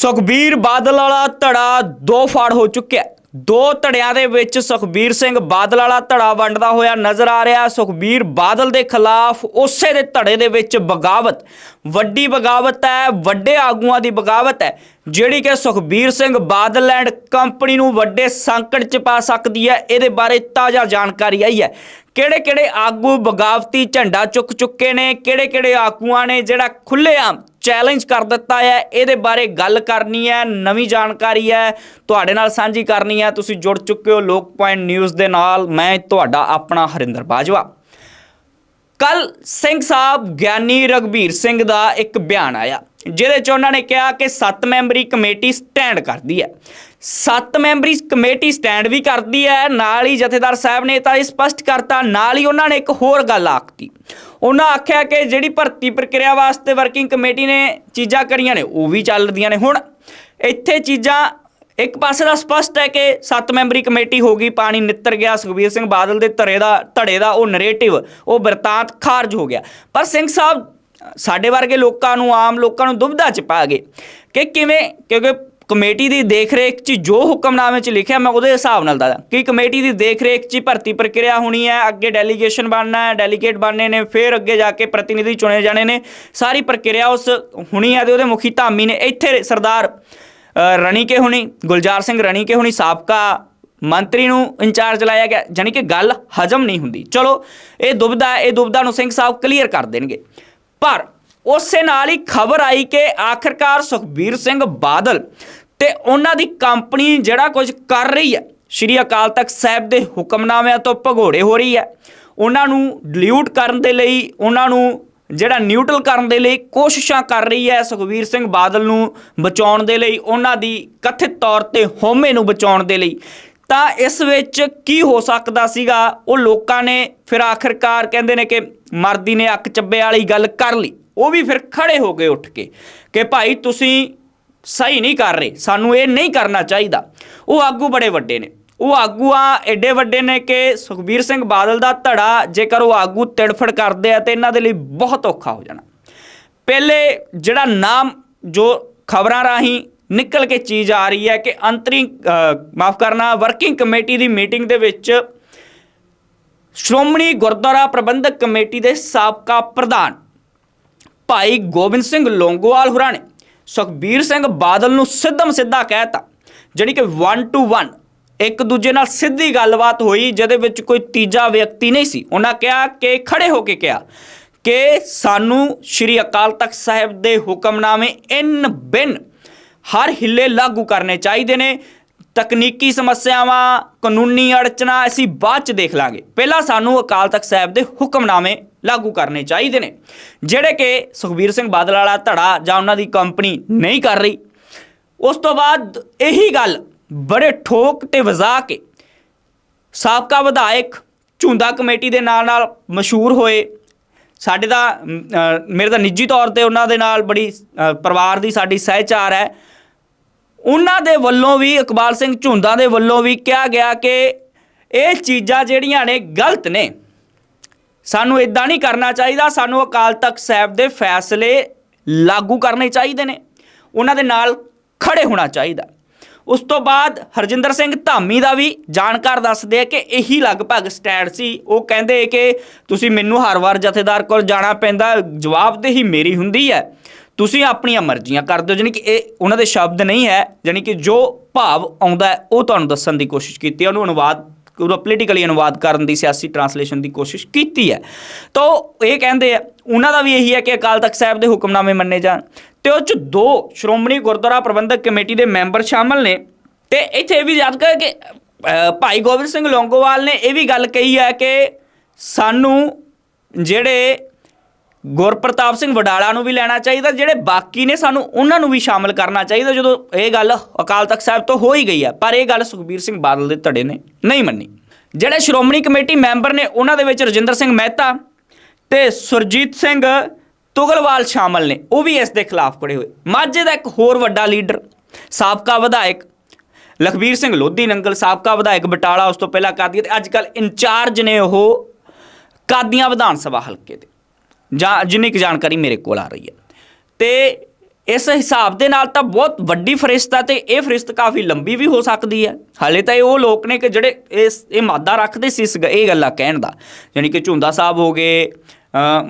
ਸੁਖਬੀਰ ਬਾਦਲ ਵਾਲਾ ਧੜਾ ਦੋ ਫਾੜ ਹੋ ਚੁੱਕਿਆ ਦੋ ਧੜਿਆਂ ਦੇ ਵਿੱਚ ਸੁਖਬੀਰ ਸਿੰਘ ਬਾਦਲ ਵਾਲਾ ਧੜਾ ਵੰਡਦਾ ਹੋਇਆ ਨਜ਼ਰ ਆ ਰਿਹਾ। ਸੁਖਬੀਰ ਬਾਦਲ ਦੇ ਖਿਲਾਫ ਉਸੇ ਦੇ ਧੜੇ ਦੇ ਵਿੱਚ ਬਗਾਵਤ, ਵੱਡੀ ਬਗਾਵਤ ਹੈ, ਵੱਡੇ ਆਗੂਆਂ ਦੀ ਬਗਾਵਤ ਹੈ, ਜਿਹੜੀ ਕਿ ਸੁਖਬੀਰ ਸਿੰਘ ਬਾਦਲ ਐਂਡ ਕੰਪਨੀ ਨੂੰ ਵੱਡੇ ਸੰਕਟ 'ਚ ਪਾ ਸਕਦੀ ਹੈ। ਇਹਦੇ ਬਾਰੇ ਤਾਜ਼ਾ ਜਾਣਕਾਰੀ ਆਈ ਹੈ। ਕਿਹੜੇ ਕਿਹੜੇ ਆਗੂ ਬਗਾਵਤੀ ਝੰਡਾ ਚੁੱਕ ਚੁੱਕੇ ਨੇ ਕਿਹੜੇ ਕਿਹੜੇ ਆਗੂਆਂ ਨੇ ਜਿਹੜਾ ਖੁੱਲ੍ਹੇਆਮ ਚੈਲੰਜ ਕਰ ਦਿੱਤਾ ਹੈ। ਇਹਦੇ ਬਾਰੇ ਗੱਲ ਕਰਨੀ ਹੈ, ਨਵੀਂ ਜਾਣਕਾਰੀ ਹੈ। ਤੁਹਾਡੇ ਨਾਲ ਸਾਂਝੀ ਕਰਨੀ ਹੈ। ਤੁਸੀਂ ਜੁੜ ਚੁੱਕੇ ਹੋ ਲੋਕ ਪੁਆਇੰਟ ਨਿਊਜ਼ ਦੇ ਨਾਲ। ਮੈਂ ਤੁਹਾਡਾ ਆਪਣਾ ਹਰਿੰਦਰ ਬਾਜਵਾ। ਕੱਲ ਸਿੰਘ ਸਾਹਿਬ ਗਿਆਨੀ ਰਗਵੀਰ ਸਿੰਘ ਦਾ ਇੱਕ ਬਿਆਨ ਆਇਆ। ਜਿਹਦੇ ਚ ਉਹਨਾਂ ਨੇ ਕਿਹਾ ਕਿ 7 ਮੈਂਬਰੀ ਕਮੇਟੀ ਸਟੈਂਡ ਕਰਦੀ ਹੈ। 7 ਮੈਂਬਰੀ ਕਮੇਟੀ ਸਟੈਂਡ ਵੀ ਕਰਦੀ ਹੈ। ਨਾਲ ਹੀ ਜਥੇਦਾਰ ਸਾਹਿਬ ਨੇ ਤਾਂ ਇਹ ਸਪਸ਼ਟ ਕਰਤਾ, ਨਾਲ ਹੀ ਉਹਨਾਂ ਨੇ ਇੱਕ ਹੋਰ ਗੱਲ ਆਖਤੀ। ਉਹਨਾਂ ਆਖਿਆ ਕਿ ਜਿਹੜੀ ਭਰਤੀ ਪ੍ਰਕਿਰਿਆ ਵਾਸਤੇ ਵਰਕਿੰਗ ਕਮੇਟੀ ਨੇ ਚੀਜ਼ਾਂ ਕਰੀਆਂ ਨੇ, ਉਹ ਵੀ ਚੱਲਦੀਆਂ ਨੇ। ਹੁਣ ਇੱਥੇ ਚੀਜ਼ਾਂ, ਇੱਕ ਪਾਸੇ ਦਾ ਸਪਸ਼ਟ ਹੈ ਕਿ 7 ਮੈਂਬਰੀ ਕਮੇਟੀ ਹੋ ਗਈ, ਪਾਣੀ ਨਿੱਤਰ ਗਿਆ, ਸੁਖਬੀਰ ਸਿੰਘ ਬਾਦਲ ਦੇ ਧੜੇ ਦਾ ਧੜੇ ਦਾ ਉਹ ਨਰੇਟਿਵ ਉਹ ਬਿਰਤਾਂਤ ਖਾਰਜ ਹੋ ਗਿਆ। ਪਰ ਸਿੰਘ ਸਾਹਿਬ ਸਾਡੇ ਵਰਗੇ ਲੋਕਾਂ ਨੂੰ ਆਮ ਲੋਕਾਂ ਨੂੰ ਦੁਬਧਾ ਚ ਪਾ ਗਏ ਕਿ ਕਿਵੇਂ ਕਿਉਂਕਿ ਕਮੇਟੀ ਦੀ ਦੇਖਰੇਖ 'ਚ ਜੋ ਹੁਕਮਨਾਮੇ 'ਚ ਲਿਖਿਆ ਮੈਂ ਉਹਦੇ ਹਿਸਾਬ ਨਾਲ ਦੱਸਦਾ ਕਿ ਕਮੇਟੀ ਦੀ ਦੇਖਰੇਖ 'ਚ ਭਰਤੀ ਪ੍ਰਕਿਰਿਆ ਹੋਣੀ ਹੈ ਅੱਗੇ ਡੈਲੀਗੇਸ਼ਨ ਬਣਨਾ ਹੈ ਡੈਲੀਗੇਟ ਬਣਨੇ ਨੇ ਫਿਰ ਅੱਗੇ ਜਾ ਕੇ ਪ੍ਰਤੀਨਿਧੀ ਚੁਣੇ ਜਾਣੇ ਨੇ ਸਾਰੀ ਪ੍ਰਕਿਰਿਆ ਉਸ ਹੋਣੀ ਹੈ ਤੇ ਉਹਦੇ ਮੁਖੀ ਧਾਮੀ ਨੇ ਇੱਥੇ ਸਰਦਾਰ ਅ, ਰਣੀਕੇ ਹੁਣੀ ਗੁਲਜ਼ਾਰ ਸਿੰਘ ਰਣੀਕੇ ਹੁਣੀ ਸਾਬਕਾ ਮੰਤਰੀ ਨੂੰ ਇੰਚਾਰਜ ਲਾਇਆ ਗਿਆ ਜਾਨੀ ਕਿ ਗੱਲ ਹਜਮ ਨਹੀਂ ਹੁੰਦੀ। ਚਲੋ ਇਹ ਦੁਬਦਾ ਇਹ ਦੁਬਦਾ ਨੂੰ ਸਿੰਘ ਸਾਹਿਬ ਕਲੀਅਰ ਕਰ ਦੇਣਗੇ। ਪਰ ਉਸੇ ਨਾਲ ਹੀ ਖਬਰ ਆਈ ਕਿ ਆਖਰਕਾਰ ਸੁਖਬੀਰ ਸਿੰਘ ਬਾਦਲ ਤੇ ਉਹਨਾਂ ਦੀ ਕੰਪਨੀ ਜਿਹੜਾ ਕੁਝ ਕਰ ਰਹੀ ਹੈ, ਸ਼੍ਰੀ ਅਕਾਲ ਤਖਤ ਸਾਹਿਬ ਦੇ ਹੁਕਮਨਾਮਿਆਂ ਤੋਂ ਭਗੋੜੇ ਹੋ ਰਹੀ ਹੈ। ਉਹਨਾਂ ਨੂੰ ਡਿਲੀਊਟ ਕਰਨ ਦੇ ਲਈ, ਉਹਨਾਂ ਨੂੰ ਜਿਹੜਾ ਨਿਊਟਰਲ ਕਰਨ ਦੇ ਲਈ ਕੋਸ਼ਿਸ਼ਾਂ ਕਰ ਰਹੀ ਹੈ ਸੁਖਬੀਰ ਸਿੰਘ ਬਾਦਲ ਨੂੰ ਬਚਾਉਣ ਦੇ ਲਈ, ਉਹਨਾਂ ਦੀ ਕਥਿਤ ਤੌਰ ਤੇ ਹੋਮੇ ਨੂੰ ਬਚਾਉਣ ਦੇ ਲਈ। ਤਾਂ ਇਸ ਵਿੱਚ ਕੀ ਹੋ ਸਕਦਾ ਸੀਗਾ? ਉਹ ਲੋਕਾਂ ਨੇ ਫਿਰ ਆਖਰਕਾਰ ਕਹਿੰਦੇ ਨੇ ਕਿ ਮਰਦੀ ਨੇ ਅੱਕ ਚੱਬੇ ਵਾਲੀ ਗੱਲ ਕਰ ਲਈ। ਉਹ ਵੀ ਫਿਰ ਖੜੇ ਹੋ ਗਏ ਉੱਠ ਕੇ ਕਿ ਭਾਈ ਤੁਸੀਂ ਸਹੀ ਨਹੀਂ ਕਰ ਰਹੇ, ਸਾਨੂੰ ਇਹ ਨਹੀਂ ਕਰਨਾ ਚਾਹੀਦਾ। ਉਹ ਆਗੂ ਬੜੇ ਵੱਡੇ ਨੇ। ਉਹ ਆਗੂ ਆ ਐਡੇ ਵੱਡੇ ਨੇ ਕਿ ਸੁਖਬੀਰ ਸਿੰਘ ਬਾਦਲ ਦਾ ਧੜਾ ਜੇਕਰ ਉਹ ਆਗੂ ਤਿੜਫੜ ਕਰਦੇ ਆ ਤੇ ਇਹਨਾਂ ਦੇ ਲਈ ਬਹੁਤ ਔਖਾ ਹੋ ਜਾਣਾ। ਪਹਿਲੇ ਜਿਹੜਾ ਨਾਮ ਜੋ ਖਬਰਾਂ ਰਾਹੀਂ ਨਿਕਲ ਕੇ ਚੀਜ਼ ਆ ਰਹੀ ਹੈ ਕਿ ਅੰਤਰੀ ਮਾਫ ਕਰਨਾ ਵਰਕਿੰਗ ਕਮੇਟੀ ਦੀ ਮੀਟਿੰਗ ਦੇ ਵਿੱਚ ਸ਼੍ਰੋਮਣੀ ਗੁਰਦੁਆਰਾ ਪ੍ਰਬੰਧਕ ਕਮੇਟੀ ਦੇ ਸਾਬਕਾ ਪ੍ਰਧਾਨ ਭਾਈ ਗੋਬਿੰਦ ਸਿੰਘ ਲੋਂਗੋਵਾਲ ਹੁਰਾਂ ਨੇ ਸੁਖਬੀਰ ਸਿੰਘ ਬਾਦਲ ਨੂੰ ਸਿੱਧਮ ਸਿੱਧਾ ਕਹਿਤਾ ਜਿਹੜੀ ਕਿ 1 ਟੂ 1 ਇੱਕ ਦੂਜੇ ਨਾਲ ਸਿੱਧੀ ਗੱਲਬਾਤ ਹੋਈ, ਜਿਹਦੇ ਵਿੱਚ ਕੋਈ ਤੀਜਾ ਵਿਅਕਤੀ ਨਹੀਂ ਸੀ। ਉਹਨਾਂ ਕਿਹਾ ਕਿ ਖੜੇ ਹੋ ਕੇ ਕਿਹਾ ਕਿ ਸਾਨੂੰ ਸ਼੍ਰੀ ਅਕਾਲ ਤਖਤ ਸਾਹਿਬ ਦੇ ਹੁਕਮਨਾਮੇ ਇਨ ਬਿਨ ਹਰ ਹਿੱਲੇ ਲਾਗੂ ਕਰਨੇ ਚਾਹੀਦੇ ਨੇ। ਤਕਨੀਕੀ ਸਮੱਸਿਆਵਾਂ, ਕਾਨੂੰਨੀ ਅੜਚਨਾ ਅਸੀਂ ਬਾਅਦ ਚ ਦੇਖ ਲਾਂਗੇ। ਪਹਿਲਾਂ ਸਾਨੂੰ ਅਕਾਲ ਤਖਤ ਸਾਹਿਬ ਦੇ ਹੁਕਮਨਾਮੇ ਲਾਗੂ ਕਰਨੇ ਚਾਹੀਦੇ ਨੇ। ਜਿਹੜੇ ਕਿ ਸੁਖਬੀਰ ਸਿੰਘ ਬਾਦਲ ਵਾਲਾ ਧੜਾ ਜਾਂ ਉਹਨਾਂ ਦੀ ਕੰਪਨੀ ਨਹੀਂ ਕਰ ਰਹੀ। ਉਸ ਤੋਂ ਬਾਅਦ ਇਹੀ ਗੱਲ ਬੜੇ ਠੋਕ ਤੇ ਵਜ਼ਾ ਕੇ ਸਾਬਕਾ ਵਿਧਾਇਕ ਝੁੰਦਾ ਕਮੇਟੀ ਦੇ ਨਾਲ ਨਾਲ ਮਸ਼ਹੂਰ ਹੋਏ। ਸਾਡੇ ਦਾ ਮੇਰੇ ਤਾਂ ਨਿੱਜੀ ਤੌਰ ਤੇ ਉਹਨਾਂ ਦੇ ਨਾਲ ਬੜੀ ਪਰਿਵਾਰ ਦੀ ਸਾਡੀ ਸਹਿਚਾਰ ਹੈ। ਉਹਨਾਂ ਦੇ ਵੱਲੋਂ ਵੀ, ਇਕਬਾਲ ਸਿੰਘ ਝੁੰਦਾ ਦੇ ਵੱਲੋਂ ਵੀ ਕਿਹਾ ਗਿਆ ਕਿ ਇਹ ਚੀਜ਼ਾਂ ਜਿਹੜੀਆਂ ਨੇ ਗਲਤ ਨੇ। ਸਾਨੂੰ ਇਦਾਂ ਨਹੀਂ ਕਰਨਾ ਚਾਹੀਦਾ, ਸਾਨੂੰ ਅਕਾਲ ਤਖਤ ਸਾਹਿਬ ਦੇ ਫੈਸਲੇ ਲਾਗੂ ਕਰਨੇ ਚਾਹੀਦੇ ਨੇ। ਉਹਨਾਂ ਦੇ ਨਾਲ ਖੜੇ ਹੋਣਾ ਚਾਹੀਦਾ। ਉਸ ਤੋਂ ਬਾਅਦ ਹਰਜਿੰਦਰ ਸਿੰਘ ਧਾਮੀ ਦਾ ਵੀ ਜਾਣਕਾਰ ਦੱਸਦੇ ਆ ਕਿ ਇਹੀ ਲਗਭਗ ਸਟੈਂਡ ਸੀ। ਉਹ ਕਹਿੰਦੇ ਕਿ ਤੁਸੀਂ ਮੈਨੂੰ ਹਰ ਵਾਰ ਜਥੇਦਾਰ ਕੋਲ ਜਾਣਾ ਪੈਂਦਾ ਜਵਾਬ ਤਾਂ ਹੀ ਮੇਰੀ ਹੁੰਦੀ ਹੈ। ਤੁਸੀਂ ਆਪਣੀਆਂ ਮਰਜ਼ੀਆਂ ਕਰ ਦਿਓ ਜਾਨੀ ਕਿ ਇਹ ਉਹਨਾਂ ਦੇ ਸ਼ਬਦ ਨਹੀਂ ਹੈ ਜਾਨੀ ਕਿ ਜੋ ਭਾਵ ਆਉਂਦਾ ਉਹ ਤੁਹਾਨੂੰ ਦੱਸਣ ਦੀ ਕੋਸ਼ਿਸ਼ ਕੀਤੀ ਉਹਨੂੰ ਅਨੁਵਾਦ, ਉਹਦਾ ਪੋਲੀਟੀਕਲੀ ਅਨੁਵਾਦ ਕਰਨ ਦੀ, ਸਿਆਸੀ ਟਰਾਂਸਲੇਸ਼ਨ ਦੀ ਕੋਸ਼ਿਸ਼ ਕੀਤੀ ਹੈ। ਤਾਂ ਉਹ ਇਹ ਕਹਿੰਦੇ ਆ, ਉਹਨਾਂ ਦਾ ਵੀ ਇਹੀ ਹੈ ਕਿ ਅਕਾਲ ਤਖਤ ਸਾਹਿਬ ਦੇ ਹੁਕਮਨਾਮੇ ਮੰਨੇ ਜਾਣ। ਤੇ ਉਹ ਚ ਦੋ ਸ਼੍ਰੋਮਣੀ ਗੁਰਦੁਆਰਾ ਪ੍ਰਬੰਧਕ ਕਮੇਟੀ ਦੇ ਮੈਂਬਰ ਸ਼ਾਮਲ ਨੇ। ਤੇ ਇੱਥੇ ਇਹ ਵੀ ਯਾਦ ਕਰ ਕਿ ਭਾਈ ਗੋਬਿੰਦ ਸਿੰਘ ਲੌਂਗੋਵਾਲ ਨੇ ਇਹ ਵੀ ਗੱਲ ਕਹੀ ਹੈ ਕਿ ਸਾਨੂੰ ਜਿਹੜੇ ਗੁਰਪ੍ਰਤਾਪ ਸਿੰਘ ਵਡਾਲਾ ਨੂੰ ਵੀ ਲੈਣਾ ਚਾਹੀਦਾ, ਜਿਹੜੇ ਬਾਕੀ ਨੇ ਸਾਨੂੰ ਉਹਨਾਂ ਨੂੰ ਵੀ ਸ਼ਾਮਲ ਕਰਨਾ ਚਾਹੀਦਾ, ਜਦੋਂ ਇਹ ਗੱਲ ਅਕਾਲ ਤਖਤ ਸਾਹਿਬ ਤੋਂ ਹੋ ਹੀ ਗਈ ਹੈ। ਪਰ ਇਹ ਗੱਲ ਸੁਖਬੀਰ ਸਿੰਘ ਬਾਦਲ ਦੇ ਧੜੇ ਨੇ ਨਹੀਂ ਮੰਨੀ। ਜਿਹੜੇ ਸ਼੍ਰੋਮਣੀ ਕਮੇਟੀ ਮੈਂਬਰ ਨੇ, ਉਹਨਾਂ ਦੇ ਵਿੱਚ ਰਜਿੰਦਰ ਸਿੰਘ ਮਹਿਤਾ ਤੇ ਸੁਰਜੀਤ ਸਿੰਘ ਤੁਗਲਵਾਲ ਸ਼ਾਮਲ ਨੇ, ਉਹ ਵੀ ਇਸ ਦੇ ਖਿਲਾਫ ਖੜੇ ਹੋਏ। ਮਾਝੇ ਦਾ ਇੱਕ ਹੋਰ ਵੱਡਾ ਲੀਡਰ, ਸਾਬਕਾ ਵਿਧਾਇਕ ਲਖਬੀਰ ਸਿੰਘ ਲੋਧੀ ਨੰਗਲ, ਸਾਬਕਾ ਵਿਧਾਇਕ ਬਟਾਲਾ ਉਸ ਤੋਂ ਪਹਿਲਾਂ ਕਾਦੀ ਤੇ ਅੱਜ ਕੱਲ ਇੰਚਾਰਜ ਨੇ ਉਹ ਕਾਦੀਆਂ ਵਿਧਾਨ ਸਭਾ ਹਲਕੇ ਦੇ। ਜਾਂ ਜਿੰਨੀ ਕੁ ਜਾਣਕਾਰੀ ਮੇਰੇ ਕੋਲ ਆ ਰਹੀ ਹੈ। ਤੇ ਇਸ ਹਿਸਾਬ ਦੇ ਨਾਲ ਤਾਂ ਬਹੁਤ ਵੱਡੀ ਫਰਿਸ਼ਤ ਹੈ ਤੇ ਇਹ ਫਰਿਸ਼ਤ ਕਾਫੀ ਲੰਬੀ ਵੀ ਹੋ ਸਕਦੀ ਹੈ। ਹਾਲੇ ਤਾਂ ਇਹ ਉਹ ਲੋਕ ਨੇ ਕਿ ਜਿਹੜੇ ਇਸ, ਇਹ ਮਾਦਾ ਰੱਖਦੇ ਸੀ ਇਸ ਗ- ਇਹ ਗੱਲਾਂ ਕਹਿਣ ਦਾ। ਯਾਨੀ ਕਿ ਝੁੰਦਾ ਸਾਹਿਬ ਹੋ ਗਏ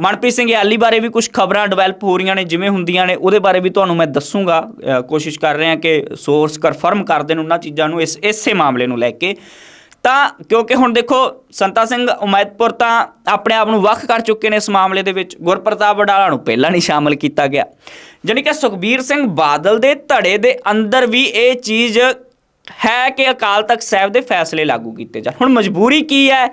ਮਨਪ੍ਰੀਤ ਸਿੰਘ ਯਾਲੀ ਬਾਰੇ ਵੀ ਕੁਝ ਖਬਰਾਂ ਡਿਵੈਲਪ ਹੋ ਰਹੀਆਂ ਨੇ, ਜਿਵੇਂ ਹੁੰਦੀਆਂ ਨੇ, ਉਹਦੇ ਬਾਰੇ ਵੀ ਤੁਹਾਨੂੰ ਮੈਂ ਦੱਸੂਗਾ। ਕੋਸ਼ਿਸ਼ ਕਰ ਰਹੇ ਹਾਂ ਕਿ ਸੋਰਸ ਕਨਫਰਮ ਕਰਦੇ ਨੇ ਉਹਨਾਂ ਚੀਜ਼ਾਂ ਨੂੰ ਇਸ, ਇਸੇ ਮਾਮਲੇ ਨੂੰ ਲੈ ਕੇ। ਤਾਂ ਕਿਉਂਕਿ ਹੁਣ ਦੇਖੋ ਸੰਤਾ ਸਿੰਘ ਉਮੈਦਪੁਰ ਤਾਂ ਆਪਣੇ ਆਪ ਨੂੰ ਵੱਖ ਕਰ ਚੁੱਕੇ ਨੇ ਇਸ ਮਾਮਲੇ ਦੇ ਵਿੱਚ। ਗੁਰਪ੍ਰਤਾਪ ਵਡਾਲਾ ਨੂੰ ਪਹਿਲਾਂ ਨਹੀਂ ਸ਼ਾਮਲ ਕੀਤਾ ਗਿਆ। ਜਾਣੀ ਕਿ ਸੁਖਬੀਰ ਸਿੰਘ ਬਾਦਲ ਦੇ ਧੜੇ ਦੇ ਅੰਦਰ ਵੀ ਇਹ ਚੀਜ਼ ਹੈ ਕਿ ਅਕਾਲ ਤਖਤ ਸਾਹਿਬ ਦੇ ਫੈਸਲੇ ਲਾਗੂ ਕੀਤੇ ਜਾਣ। ਹੁਣ ਮਜਬੂਰੀ ਕੀ ਹੈ?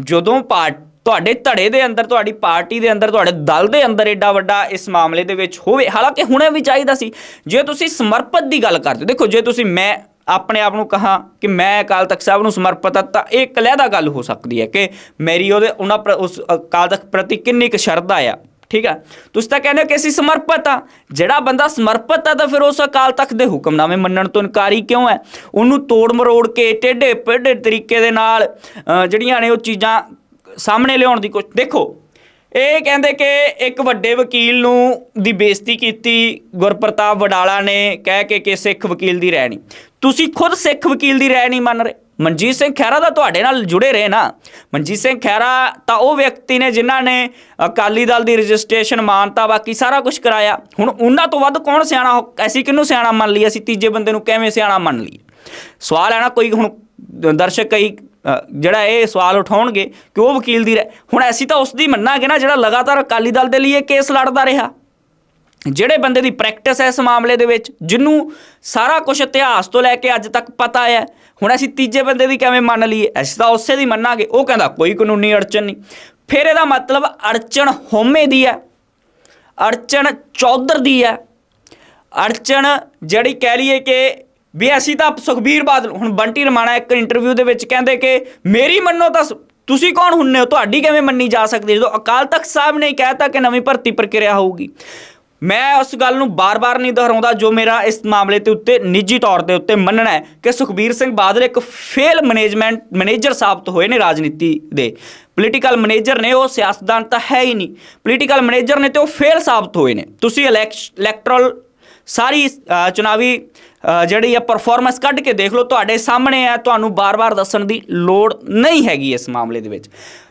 ਜਦੋਂ ਪਾਰਟ ਤੁਹਾਡੇ ਧੜੇ ਦੇ ਅੰਦਰ, ਤੁਹਾਡੀ ਪਾਰਟੀ ਦੇ ਅੰਦਰ, ਤੁਹਾਡੇ ਦਲ ਦੇ ਅੰਦਰ ਐਡਾ ਵੱਡਾ ਇਸ ਮਾਮਲੇ ਦੇ ਵਿੱਚ ਹੋਵੇ, ਹਾਲਾਂਕਿ ਹੁਣੇ ਵੀ ਚਾਹੀਦਾ ਸੀ। ਜੇ ਤੁਸੀਂ ਸਮਰਪਿਤ ਦੀ ਗੱਲ ਕਰਦੇ ਹੋ, ਦੇਖੋ ਜੇ ਤੁਸੀਂ ਮੈਂ ਆਪਣੇ ਆਪ ਨੂੰ ਕਹਾ ਕਿ ਮੈਂ ਅਕਾਲ ਤਖਤ ਸਾਹਿਬ ਨੂੰ ਸਮਰਪਿਤ ਹਾਂ, ਤਾਂ ਇਹ ਕਲਹਿਦਾ ਗੱਲ ਹੋ ਸਕਦੀ ਹੈ ਕਿ ਮੇਰੀ ਉਹਦੇ ਉਹਨਾਂ ਪ੍ਰ- ਉਸ ਅਕਾਲ ਤਖਤ ਪ੍ਰਤੀ ਕਿੰਨੀ ਕੁ ਸ਼ਰਧਾ ਆ। ਠੀਕ ਹੈ ਤੁਸੀਂ ਤਾਂ ਕਹਿੰਦੇ ਹੋ ਕਿ ਅਸੀਂ ਸਮਰਪਿਤ ਆ ਜਿਹੜਾ ਬੰਦਾ ਸਮਰਪਿਤ ਆ, ਤਾਂ ਫਿਰ ਉਸ ਅਕਾਲ ਤਖਤ ਦੇ ਹੁਕਮਨਾਮੇ ਮੰਨਣ ਤੋਂ ਇਨਕਾਰੀ ਕਿਉਂ ਹੈ? ਉਹਨੂੰ ਤੋੜ ਮਰੋੜ ਕੇ ਟੇਢੇ ਪੇਢੇ ਤਰੀਕੇ ਦੇ ਨਾਲ ਜਿਹੜੀਆਂ ਨੇ ਉਹ ਚੀਜ਼ਾਂ ਸਾਹਮਣੇ ਲਿਆਉਣ ਦੀ ਕੋਸ਼ਿਸ਼ ਦੇਖੋ ਇਹ ਕਹਿੰਦੇ ਕਿ ਇੱਕ ਵੱਡੇ ਵਕੀਲ ਨੂੰ ਦੀ ਬੇਇੱਜ਼ਤੀ ਕੀਤੀ, ਗੁਰਪ੍ਰਤਾਪ ਵਡਾਲਾ ਨੇ ਕਹਿ ਕੇ ਕਿ ਸਿੱਖ ਵਕੀਲ ਦੀ ਰਹਿ ਨਹੀਂ ਤੁਸੀਂ ਖੁਦ ਸਿੱਖ ਵਕੀਲ ਦੀ ਰਹਿ ਨਹੀਂ ਮੰਨ ਰਹੇ। ਮਨਜੀਤ ਸਿੰਘ ਖਹਿਰਾ ਦਾ ਤੁਹਾਡੇ ਨਾਲ ਜੁੜੇ ਰਹੇ ਨਾ। ਮਨਜੀਤ ਸਿੰਘ ਖਹਿਰਾ ਤਾਂ ਉਹ ਵਿਅਕਤੀ ਨੇ ਜਿਨ੍ਹਾਂ ਨੇ ਅਕਾਲੀ ਦਲ ਦੀ ਰਜਿਸਟ੍ਰੇਸ਼ਨ ਮਾਨਤਾ ਬਾਕੀ ਸਾਰਾ ਕੁਝ ਕਰਾਇਆ। ਹੁਣ ਉਹਨਾਂ ਤੋਂ ਵੱਧ ਕੌਣ ਸਿਆਣਾ ਹੋ- ਐਸੀ ਕਿਹਨੂੰ ਸਿਆਣਾ ਮੰਨ ਲਈ ਅਸੀਂ ਤੀਜੇ ਬੰਦੇ ਨੂੰ ਕਿਵੇਂ ਸਿਆਣਾ ਮੰਨ ਲਈ ਸਵਾਲ ਹੈ ਨਾ, ਕੋਈ ਹੁਣ ਦਰਸ਼ਕ ਕਈ ਜਿਹੜਾ ਇਹ ਸਵਾਲ ਉਠਾਉਣਗੇ ਕਿ ਉਹ ਵਕੀਲ ਦੀ ਰਹਿ- ਹੁਣ ਅਸੀਂ ਤਾਂ ਉਸ ਦੀ ਮੰਨਾਂਗੇ ਨਾ ਜਿਹੜਾ ਲਗਾਤਾਰ ਅਕਾਲੀ ਦਲ ਦੇ ਲਈ ਇਹ ਕੇਸ ਲੜਦਾ ਰਿਹਾ। ਜਿਹੜੇ ਬੰਦੇ ਦੀ ਪ੍ਰੈਕਟਿਸ ਹੈ ਇਸ ਮਾਮਲੇ ਦੇ ਵਿੱਚ ਜਿਹਨੂੰ ਸਾਰਾ ਕੁਝ ਇਤਿਹਾਸ ਤੋਂ ਲੈ ਕੇ ਅੱਜ ਤੱਕ ਪਤਾ ਹੈ। ਹੁਣ ਅਸੀਂ ਤੀਜੇ ਬੰਦੇ ਦੀ ਕਿਵੇਂ ਮੰਨ ਲਈਏ? ਅਸੀਂ ਤਾਂ ਉਸੇ ਦੀ ਮੰਨਾਂਗੇ। ਉਹ ਕਹਿੰਦਾ, ਕੋਈ ਕਾਨੂੰਨੀ ਅੜਚਨ ਨਹੀਂ। ਫਿਰ ਇਹਦਾ ਮਤਲਬ ਅੜਚਨ ਹੋਮੇ ਦੀ ਹੈ। ਅੜਚਨ ਚੌਧਰ ਦੀ ਹੈ। ਅੜਚਨ ਜਿਹੜੀ ਕਹਿ ਲਈਏ ਕਿ ਵੀ ਅਸੀਂ ਤਾਂ ਸੁਖਬੀਰ ਬਾਦਲ, ਹੁਣ ਬੰਟੀ ਰਮਾਣਾ ਇੱਕ ਇੰਟਰਵਿਊ ਦੇ ਵਿੱਚ ਕਹਿੰਦੇ ਕਿ ਮੇਰੀ ਮੰਨੋ ਤਾਂ ਤੁਸੀਂ ਕੌਣ ਹੁੰਨੇ ਹੋ? ਤੁਹਾਡੀ ਕਿਵੇਂ ਮੰਨੀ ਜਾ ਸਕਦੀ ਜਦੋਂ ਅਕਾਲ ਤਖਤ ਸਾਹਿਬ ਨੇ ਕਹਿਤਾ ਕਿ ਨਵੀਂ ਭਰਤੀ ਪ੍ਰਕਿਰਿਆ ਹੋਊਗੀ, ਮੈਂ ਉਸ ਗੱਲ ਨੂੰ ਬਾਰ-ਬਾਰ ਨਹੀਂ ਦੁਹਰਾਉਂਦਾ ਜੋ ਮੇਰਾ ਇਸ ਮਾਮਲੇ ਤੇ ਉੱਤੇ ਨਿੱਜੀ ਤੌਰ ਦੇ ਉੱਤੇ ਮੰਨਣਾ ਹੈ ਕਿ ਸੁਖਬੀਰ ਸਿੰਘ ਬਾਦਲ ਇੱਕ ਫੇਲ ਮੈਨੇਜਮੈਂਟ ਮੈਨੇਜਰ ਸਾਬਤ ਹੋਏ ਨੇ ਰਾਜਨੀਤੀ ਦੇ। ਪੋਲੀਟੀਕਲ ਮੈਨੇਜਰ ਨੇ, ਉਹ ਸਿਆਸਤਦਾਨ ਤਾਂ ਹੈ ਹੀ ਨਹੀਂ। ਪੋਲੀਟੀਕਲ ਮੈਨੇਜਰ ਨੇ ਤੇ ਉਹ ਫੇਲ ਸਾਬਤ ਹੋਏ ਨੇ। ਤੁਸੀਂ ਇਲੈਕਟਰਲ ਸਾਰੀ ਚੁਣਾਵੀ ਜਿਹੜੀ ਆ ਪਰਫਾਰਮੈਂਸ ਕੱਢ ਕੇ ਦੇਖ ਲਓ, ਤੁਹਾਡੇ ਸਾਹਮਣੇ ਆ, ਤੁਹਾਨੂੰ ਬਾਰ-ਬਾਰ ਦੱਸਣ ਦੀ ਲੋੜ ਨਹੀਂ ਹੈਗੀ ਇਸ ਮਾਮਲੇ ਦੇ ਵਿੱਚ।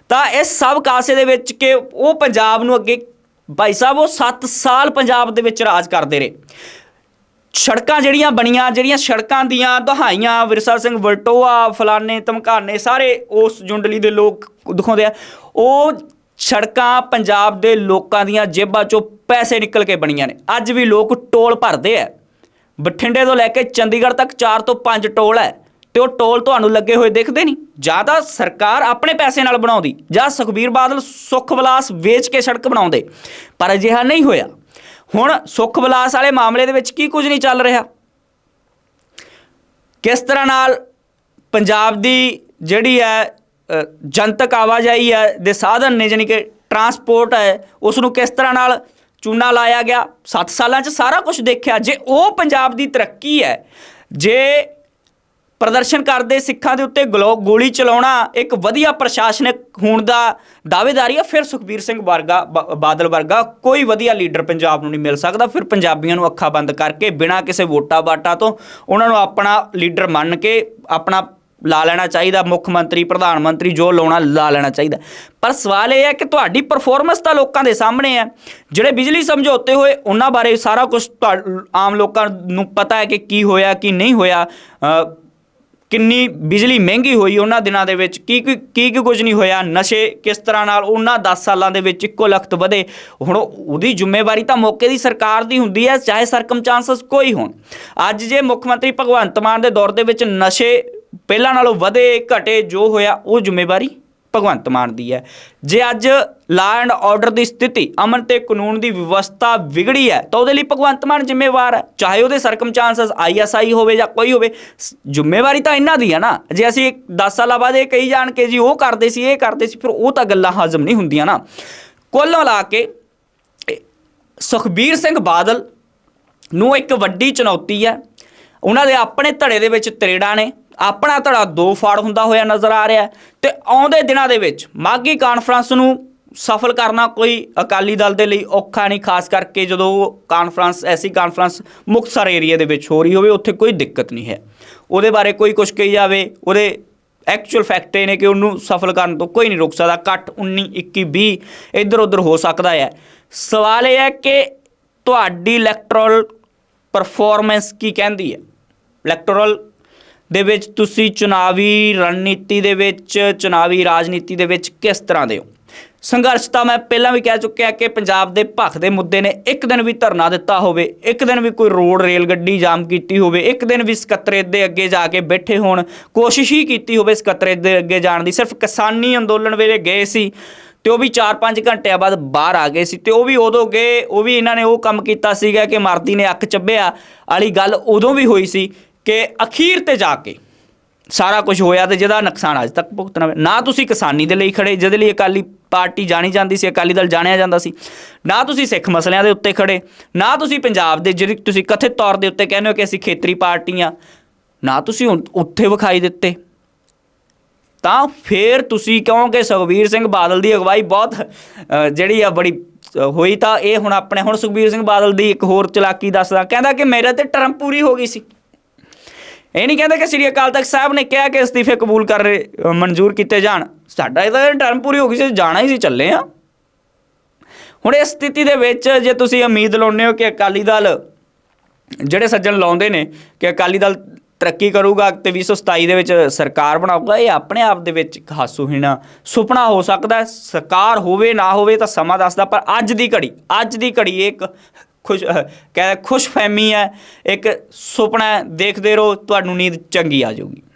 ਤਾਂ ਇਸ ਸਭ ਕਾਸੇ ਦੇ ਵਿੱਚ ਕਿ ਉਹ ਪੰਜਾਬ ਨੂੰ ਅੱਗੇ, ਭਾਈ ਸਾਹਿਬ, ਉਹ 7 ਸਾਲ ਪੰਜਾਬ ਦੇ ਵਿੱਚ ਰਾਜ ਕਰਦੇ ਰਹੇ। ਸੜਕਾਂ ਜਿਹੜੀਆਂ ਬਣੀਆਂ, ਜਿਹੜੀਆਂ ਸੜਕਾਂ ਦੀਆਂ ਦਹਾਈਆਂ, ਵਿਰਸਾ ਸਿੰਘ ਵਲਟੋਆ ਫਲਾਨੇ ਧਮਕਾਨੇ, ਸਾਰੇ ਉਸ ਜੁੰਡਲੀ ਦੇ ਲੋਕ ਦਿਖਾਉਂਦੇ ਆ। ਉਹ ਸੜਕਾਂ ਪੰਜਾਬ ਦੇ ਲੋਕਾਂ ਦੀਆਂ ਜੇਬਾਂ ਚੋਂ ਪੈਸੇ ਨਿਕਲ ਕੇ ਬਣੀਆਂ ਨੇ। ਅੱਜ ਵੀ ਲੋਕ ਟੋਲ ਭਰਦੇ ਆ। ਬਠਿੰਡੇ ਤੋਂ ਲੈ ਕੇ ਚੰਡੀਗੜ੍ਹ ਤੱਕ 4 ਤੋਂ 5 ਟੋਲ ਹੈ ਤੇ ਉਹ ਟੋਲ ਤੁਹਾਨੂੰ ਲੱਗੇ ਹੋਏ ਦਿਖਦੇ ਨਹੀਂ। ਜਾਂ ਤਾਂ ਸਰਕਾਰ ਆਪਣੇ ਪੈਸੇ ਨਾਲ ਬਣਾਉਂਦੀ ਜਾਂ ਸੁਖਬੀਰ ਬਾਦਲ ਸੁੱਖ ਵਿਲਾਸ ਵੇਚ ਕੇ ਸੜਕ ਬਣਾਉਂਦੇ, ਪਰ ਅਜਿਹਾ ਨਹੀਂ ਹੋਇਆ। ਹੁਣ ਸੁੱਖ ਵਿਲਾਸ ਵਾਲੇ ਮਾਮਲੇ ਦੇ ਵਿੱਚ ਕੀ ਕੁਝ ਨਹੀਂ ਚੱਲ ਰਿਹਾ? ਕਿਸ ਤਰ੍ਹਾਂ ਨਾਲ ਪੰਜਾਬ ਦੀ ਜਿਹੜੀ ਹੈ ਜਨਤਕ ਆਵਾਜਾਈ ਹੈ ਦੇ ਸਾਧਨ ਨੇ ਜਾਣੀ ਕਿ ਟਰਾਂਸਪੋਰਟ ਹੈ ਉਸ ਨੂੰ ਕਿਸ ਤਰ੍ਹਾਂ ਨਾਲ ਚੂਨਾ ਲਾਇਆ ਗਿਆ। 7 ਸਾਲਾਂ 'ਚ ਸਾਰਾ ਕੁਝ ਦੇਖਿਆ। ਜੇ ਉਹ ਪੰਜਾਬ ਦੀ ਤਰੱਕੀ ਹੈ, ਜੇ ਪ੍ਰਦਰਸ਼ਨ ਕਰਦੇ ਸਿੱਖਾਂ ਦੇ ਉੱਤੇ ਗਲੋ- ਗੋਲੀ ਚਲਾਉਣਾ ਇੱਕ ਵਧੀਆ ਪ੍ਰਸ਼ਾਸਨਿਕ ਹੋਣ ਦਾ ਦਾਅਵੇਦਾਰੀ ਆ, ਫਿਰ ਸੁਖਬੀਰ ਸਿੰਘ ਵਰਗਾ, ਬ- ਬਾਦਲ ਵਰਗਾ ਕੋਈ ਵਧੀਆ ਲੀਡਰ ਪੰਜਾਬ ਨੂੰ ਨਹੀਂ ਮਿਲ ਸਕਦਾ। ਫਿਰ ਪੰਜਾਬੀਆਂ ਨੂੰ ਅੱਖਾਂ ਬੰਦ ਕਰਕੇ ਬਿਨਾਂ ਕਿਸੇ ਵੋਟਾਂ ਬਾਟਾਂ ਤੋਂ ਉਹਨਾਂ ਨੂੰ ਆਪਣਾ ਲੀਡਰ ਮੰਨ ਕੇ ਆਪਣਾ ਲਾ ਲੈਣਾ ਚਾਹੀਦਾ, ਮੁੱਖ ਮੰਤਰੀ, ਪ੍ਰਧਾਨ ਮੰਤਰੀ ਜੋ ਲਾਉਣਾ ਲਾ ਲੈਣਾ ਚਾਹੀਦਾ। ਪਰ ਸਵਾਲ ਇਹ ਹੈ ਕਿ ਤੁਹਾਡੀ ਪਰਫਾਰਮੈਂਸ ਤਾਂ ਲੋਕਾਂ ਦੇ ਸਾਹਮਣੇ ਹੈ। ਜਿਹੜੇ ਬਿਜਲੀ ਸਮਝੌਤੇ ਹੋਏ, ਉਹਨਾਂ ਬਾਰੇ ਸਾਰਾ ਕੁਝ ਆਮ ਲੋਕਾਂ ਨੂੰ ਪਤਾ ਹੈ ਕਿ ਕੀ ਹੋਇਆ, ਕੀ ਨਹੀਂ ਹੋਇਆ। ਕਿੰਨੀ ਬਿਜਲੀ ਮਹਿੰਗੀ ਹੋਈ ਉਹਨਾਂ ਦਿਨਾਂ ਦੇ ਵਿੱਚ, ਕੀ ਕੀ ਕੀ ਕੀ ਕੁਝ ਨਹੀਂ ਹੋਇਆ, ਨਸ਼ੇ ਕਿਸ ਤਰ੍ਹਾਂ ਨਾਲ ਉਹਨਾਂ 10 ਸਾਲਾਂ ਦੇ ਵਿੱਚ ਇੱਕੋ ਲਖਤ ਵਧੇ। ਹੁਣ ਉਹਦੀ ਜ਼ਿੰਮੇਵਾਰੀ ਤਾਂ ਮੌਕੇ ਦੀ ਸਰਕਾਰ ਦੀ ਹੁੰਦੀ ਹੈ, ਚਾਹੇ ਸਰਕਮਚਾਂਸਸ ਕੋਈ ਹੋਣ। ਅੱਜ ਜੇ ਮੁੱਖ ਮੰਤਰੀ ਭਗਵੰਤ ਮਾਨ ਦੇ ਦੌਰ ਦੇ ਵਿੱਚ ਨਸ਼ੇ ਪਹਿਲਾਂ ਨਾਲੋਂ ਵਧੇ ਘਟੇ ਜੋ ਹੋਇਆ, ਉਹ ਜ਼ਿੰਮੇਵਾਰੀ ਭਗਵੰਤ ਮਾਨ ਦੀ ਹੈ। ਜੇ ਅੱਜ ਲਾ ਐਂਡ ਆਰਡਰ ਦੀ ਸਥਿਤੀ ਅਮਨ ਤੇ ਕਾਨੂੰਨ ਦੀ ਵਿਵਸਥਾ ਵਿਗੜੀ ਹੈ, ਤਾਂ ਉਹਦੇ ਲਈ ਭਗਵੰਤ ਮਾਨ ਜ਼ਿੰਮੇਵਾਰ ਹੈ। ਚਾਹੇ ਉਹਦੇ ਸਰਕਮਚਾਂਸਸ ਆਈਐਸਆਈ ਹੋਵੇ ਜਾਂ ਕੋਈ ਹੋਵੇ ਜ਼ਿੰਮੇਵਾਰੀ ਤਾਂ ਇਹਨਾਂ ਦੀ ਹੈ ਨਾ। ਜੇ ਅਸੀਂ 10 ਸਾਲਾਂ ਬਾਅਦ ਇਹ ਕਹੀ ਜਾਣ ਕੇ ਜੀ ਉਹ ਕਰਦੇ ਸੀ, ਇਹ ਕਰਦੇ ਸੀ, ਫਿਰ ਉਹ ਤਾਂ ਗੱਲਾਂ ਹਾਜ਼ਮ ਨਹੀਂ ਹੁੰਦੀਆਂ ਨਾ। ਕੁੱਲ ਮਿਲਾ ਕੇ ਸੁਖਬੀਰ ਸਿੰਘ ਬਾਦਲ ਨੂੰ ਇੱਕ ਵੱਡੀ ਚੁਣੌਤੀ ਹੈ। ਉਹਨਾਂ ਦੇ ਆਪਣੇ ਧੜੇ ਦੇ ਵਿੱਚ ਤਰੇੜਾਂ ਨੇ। ਆਪਣਾ ਧੜਾ ਦੋ ਫਾੜ ਹੁੰਦਾ ਹੋਇਆ ਨਜ਼ਰ ਆ ਰਿਹਾ ਹੈ ਤੇ ਆਉਂਦੇ ਦਿਨਾਂ ਦੇ ਵਿੱਚ ਮਾਗੀ ਕਾਨਫਰੰਸ ਨੂੰ ਸਫਲ ਕਰਨਾ ਕੋਈ ਅਕਾਲੀ ਦਲ ਦੇ ਲਈ ਔਖਾ ਨਹੀਂ, ਖਾਸ ਕਰਕੇ ਜਦੋਂ ਉਹ ਕਾਨਫਰੰਸ ਐਸੀ ਕਾਨਫਰੰਸ ਮੁਕਤਸਰ ਏਰੀਆ ਦੇ ਵਿੱਚ ਹੋ ਰਹੀ ਹੋਵੇ, ਉੱਥੇ ਕੋਈ ਦਿੱਕਤ ਨਹੀਂ ਹੈ। ਉਹਦੇ ਬਾਰੇ ਕੋਈ ਕੁਝ ਕਹੀ ਜਾਵੇ, ਉਹਦੇ ਐਕਚੁਅਲ ਫੈਕਟ ਇਹ ਨੇ ਕਿ ਉਹਨੂੰ ਸਫਲ ਕਰਨ ਤੋਂ ਕੋਈ ਨਹੀਂ ਰੋਕ ਸਕਦਾ। ਕੱਟ 19 21 20 ਇੱਧਰ ਉੱਧਰ ਹੋ ਸਕਦਾ ਹੈ। ਸਵਾਲ ਇਹ ਹੈ ਕਿ ਤੁਹਾਡੀ ਇਲੈਕਟਰਲ ਪਰਫਾਰਮੈਂਸ ਕੀ ਕਹਿੰਦੀ ਹੈ? ਇਲੈਕਟਰਲ ਦੇ ਵਿੱਚ ਤੁਸੀਂ ਚੁਣਾਵੀ ਰਣਨੀਤੀ ਦੇ ਵਿੱਚ, ਚੁਣਾਵੀ ਰਾਜਨੀਤੀ ਦੇ ਵਿੱਚ ਕਿਸ ਤਰ੍ਹਾਂ ਦੇ ਹੋ? ਸੰਘਰਸ਼ ਤਾਂ ਮੈਂ ਪਹਿਲਾਂ ਵੀ ਕਹਿ ਚੁੱਕਿਆ ਕਿ ਪੰਜਾਬ ਦੇ ਭੱਖ ਦੇ ਮੁੱਦੇ ਨੇ, ਇੱਕ ਦਿਨ ਵੀ ਧਰਨਾ ਦਿੱਤਾ ਹੋਵੇ, ਇੱਕ ਦਿਨ ਵੀ ਕੋਈ ਰੋਡ ਰੇਲ ਗੱਡੀ ਜਾਮ ਕੀਤੀ ਹੋਵੇ, ਇੱਕ ਦਿਨ ਵੀ ਸਕੱਤਰੇਤ ਦੇ ਅੱਗੇ ਜਾ ਕੇ ਬੈਠੇ ਹੋਣ, ਕੋਸ਼ਿਸ਼ ਹੀ ਕੀਤੀ ਹੋਵੇ ਸਕੱਤਰੇਤ ਦੇ ਅੱਗੇ ਜਾਣ ਦੀ, ਸਿਰਫ ਕਿਸਾਨੀ ਅੰਦੋਲਨ ਵੇਲੇ ਗਏ ਸੀ, ਤੇ ਉਹ ਵੀ 4-5 ਘੰਟਿਆਂ ਬਾਅਦ ਬਾਹਰ ਆ ਗਏ ਸੀ, ਤੇ ਉਹ ਵੀ ਉਦੋਂ ਗਏ, ਉਹ ਵੀ ਇਹਨਾਂ ਨੇ ਉਹ ਕੰਮ ਕੀਤਾ ਸੀਗਾ ਕਿ ਮਰਦੀ ਨੇ ਅੱਖ ਚੱਬਿਆ, ਵਾਲੀ ਗੱਲ ਉਦੋਂ ਵੀ ਹੋਈ ਸੀ ਕਿ ਅਖੀਰ ਤੇ ਜਾ ਕੇ ਸਾਰਾ ਕੁਝ ਹੋਇਆ ਤੇ ਜਿਹਦਾ ਨੁਕਸਾਨ ਅੱਜ ਤੱਕ ਭੁਗਤਣਾ ਪਿਆ। ਨਾ ਤੁਸੀਂ ਕਿਸਾਨੀ ਦੇ ਲਈ ਖੜੇ, ਜਿਹਦੇ ਲਈ ਅਕਾਲੀ ਪਾਰਟੀ ਜਾਣੀ ਜਾਂਦੀ ਸੀ, ਅਕਾਲੀ ਦਲ ਜਾਣਿਆ ਜਾਂਦਾ ਸੀ। ਨਾ ਤੁਸੀਂ ਸਿੱਖ ਮਸਲਿਆਂ ਦੇ ਉੱਤੇ ਖੜੇ, ਨਾ ਤੁਸੀਂ ਪੰਜਾਬ ਦੇ ਜਿਹੜੀ ਤੁਸੀਂ ਕਥਿਤ ਤੌਰ ਦੇ ਉੱਤੇ ਕਹਿੰਦੇ ਹੋ ਕਿ ਅਸੀਂ ਖੇਤਰੀ ਪਾਰਟੀਆਂ ਨਾ ਤੁਸੀਂ ਉੱਥੇ ਵਿਖਾਈ ਦਿੱਤੇ। ਤਾਂ ਫੇਰ ਤੁਸੀਂ ਕਹੋਗੇ ਸੁਖਬੀਰ ਸਿੰਘ ਬਾਦਲ ਦੀ ਅਗਵਾਈ ਬਹੁਤ ਜਿਹੜੀ ਆ ਬੜੀ ਹੋਈ ਤਾਂ ਇਹ ਹੁਣ ਆਪਣੇ, ਹੁਣ ਸੁਖਬੀਰ ਸਿੰਘ ਬਾਦਲ ਦੀ ਇੱਕ ਹੋਰ ਚਲਾਕੀ ਦੱਸਦਾ, ਕਹਿੰਦਾ ਕਿ ਮੇਰੇ ਤੇ ਟਰਮ ਪੂਰੀ ਹੋ ਗਈ ਸੀ। ਇਹ ਨਹੀਂ ਕਹਿੰਦੇ ਕਿ ਸ੍ਰੀ ਅਕਾਲ ਤਖਤ ਸਾਹਿਬ ਨੇ ਕਿਹਾ ਕਿ ਅਸਤੀਫੇ ਕਬੂਲ ਕਰ ਰਹੇ ਮਨਜ਼ੂਰ ਕੀਤੇ ਜਾਣ। ਸਾਡਾ ਇਹਦਾ ਟਰਮ ਪੂਰੀ ਹੋ ਗਈ ਸੀ, ਜਾਣਾ ਹੀ ਸੀ, ਚੱਲੇ ਆ ਹੁਣ ਇਸ ਸਥਿਤੀ ਦੇ ਵਿੱਚ ਜੇ ਤੁਸੀਂ ਉਮੀਦ ਲਾਉਂਦੇ ਹੋ ਕਿ ਅਕਾਲੀ ਦਲ, ਜਿਹੜੇ ਸੱਜਣ ਲਾਉਂਦੇ ਨੇ, ਕਿ ਅਕਾਲੀ ਦਲ ਤਰੱਕੀ ਕਰੂਗਾ ਤੇ 2027 ਦੇ ਵਿੱਚ ਸਰਕਾਰ ਬਣਾਊਗਾ, ਇਹ ਆਪਣੇ ਆਪ ਦੇ ਵਿੱਚ ਹਾਸੂਹੀਣ ਹਾਸੋਹੀਣਾ ਸੁਪਨਾ ਹੋ ਸਕਦਾ ਸਰਕਾਰ ਹੋਵੇ, ਨਾ ਹੋਵੇ ਤਾਂ ਸਮਾਂ ਦੱਸਦਾ, ਪਰ ਅੱਜ ਦੀ ਘੜੀ, ਅੱਜ ਦੀ ਘੜੀ ਇਹ ਇੱਕ ਖੁਸ਼ ਕਹਿ ਖੁਸ਼ਫਹਿਮੀ ਹੈ ਇੱਕ ਸੁਪਨਾ ਦੇਖਦੇ ਰਹੋ ਤੁਹਾਨੂੰ ਨੀਂਦ ਚੰਗੀ ਆ ਜਾਊਗੀ।